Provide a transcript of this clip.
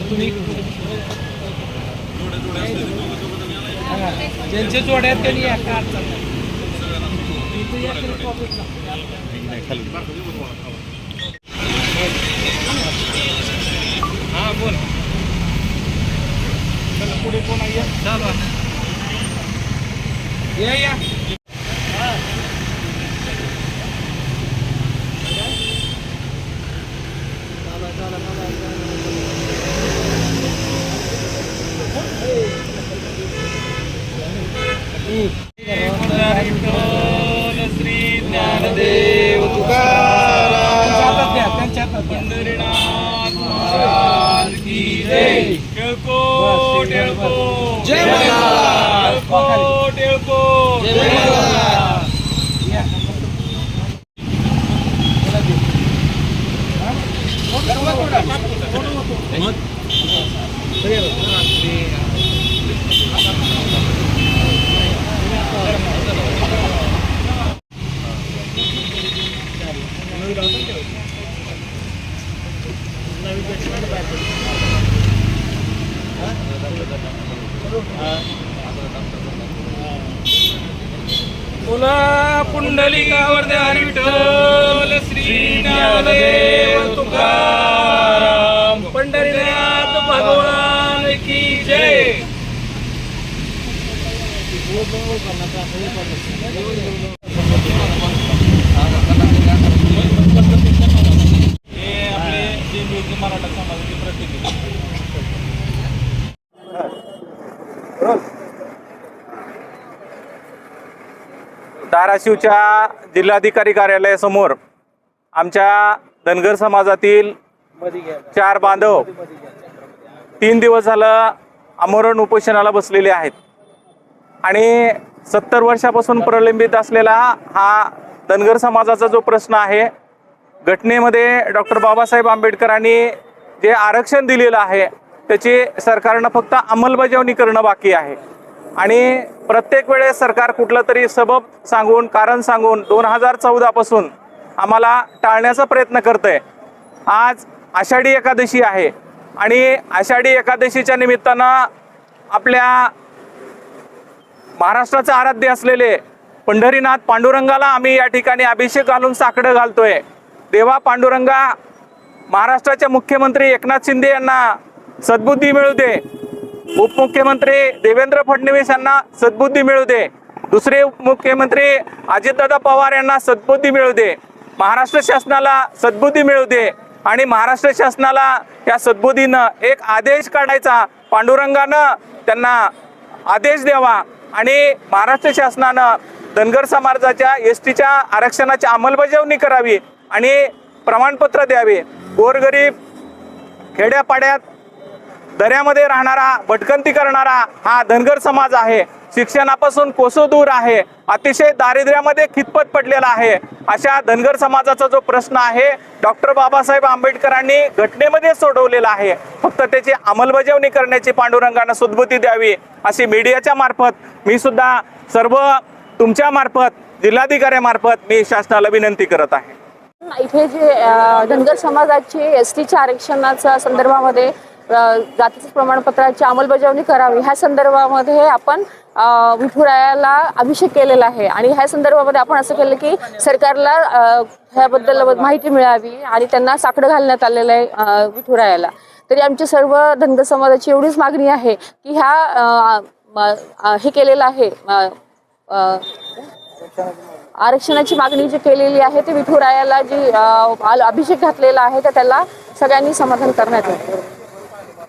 तुम्ही हा, ज्यांचे जोड्या आहेत त्यांनी या का. हा बोल. चला पुढे कोण आहे? या. चालू. या या श्री ज्ञानदेव तुकाराम त्यांच्या हातात द्या. पंढरीनाथ महाराज की जय टिळको टिळको जय टिळको टिळको जय या. बोला पुंडलिकावर ध्यान विठ्ठल श्री ज्ञानदेव तुकाराम. पंढरीनाथ भगवान की जय हे आपले जे मराठा समाजाचे प्रतिनिधी धाराशिवच्या जिल्हाधिकारी कार्यालयासमोर आमच्या धनगर समाजातील चार बांधव तीन दिवस झालं आमरण उपोषणाला बसलेले आहेत. आणि सत्तर वर्षापासून प्रलंबित असलेला हा धनगर समाजाचा जो प्रश्न आहे घटनेमध्ये डॉक्टर बाबासाहेब आंबेडकरांनी जे आरक्षण दिलेलं आहे त्याची सरकारनं फक्त अंमलबजावणी करणं बाकी आहे. आणि प्रत्येक वेळेस सरकार कुठलं तरी सबब सांगून कारण सांगून दोन हजार चौदापासून आम्हाला टाळण्याचा प्रयत्न करतंय. आज आषाढी एकादशी आहे आणि आषाढी एकादशीच्या निमित्तानं आपल्या महाराष्ट्राचे आराध्य असलेले पंढरीनाथ पांडुरंगाला आम्ही या ठिकाणी अभिषेक घालून साकडं घालतोय. देवा पांडुरंगा महाराष्ट्राच्या मुख्यमंत्री एकनाथ शिंदे यांना सद्बुद्धी मिळू दे. उपमुख्यमंत्री देवेंद्र फडणवीस यांना सद्बुद्धी मिळू दे. दुसरे उपमुख्यमंत्री अजितदादा पवार यांना सद्बुद्धी मिळू दे. महाराष्ट्र शासनाला सद्बुद्धी मिळू दे आणि महाराष्ट्र शासनाला या सद्बुद्धीनं एक आदेश काढायचा. पांडुरंगानं त्यांना आदेश द्यावा आणि महाराष्ट्र शासनानं धनगर समाजाच्या एस टीच्या आरक्षणाची अंमलबजावणी करावी आणि प्रमाणपत्र द्यावे. गोरगरीब खेड्यापाड्यात दऱ्यामध्ये राहणारा भटकंती करणारा हा धनगर समाज आहे. शिक्षणापासून कोसो दूर आहे. अतिशय दारिद्र्यामध्ये खितपत पडलेला आहे. अशा धनगर समाजाचा जो प्रश्न आहे डॉक्टर बाबासाहेब आंबेडकरांनी घटनेमध्ये सोडवलेला आहे. फक्त त्याची अंमलबजावणी करण्याची पांडुरंगानं सुद्बुती द्यावी अशी मीडियाच्या मार्फत मी सुद्धा सर्व तुमच्या मार्फत जिल्हाधिकाऱ्यामार्फत मी शासनाला विनंती करत आहे. इथे जे धनगर समाजाची एस टीच्या आरक्षणाच्या संदर्भामध्ये जातीचं जातीच्या प्रमाणपत्राची अंमलबजावणी करावी. ह्या संदर्भामध्ये आपण विठुरायाला अभिषेक केलेला आहे. आणि ह्या संदर्भामध्ये आपण असं केलं की सरकारला ह्याबद्दल माहिती मिळावी आणि त्यांना साकडं घालण्यात आलेलं आहे विठुरायाला. तरी आमची सर्व धनगर समाजाची एवढीच मागणी आहे की ह्या हे केलेलं आहे आरक्षणाची मागणी जी केलेली आहे ती विठुरायाला जी अभिषेक घातलेला आहे तर त्याला सगळ्यांनी समाधान करण्यात येईल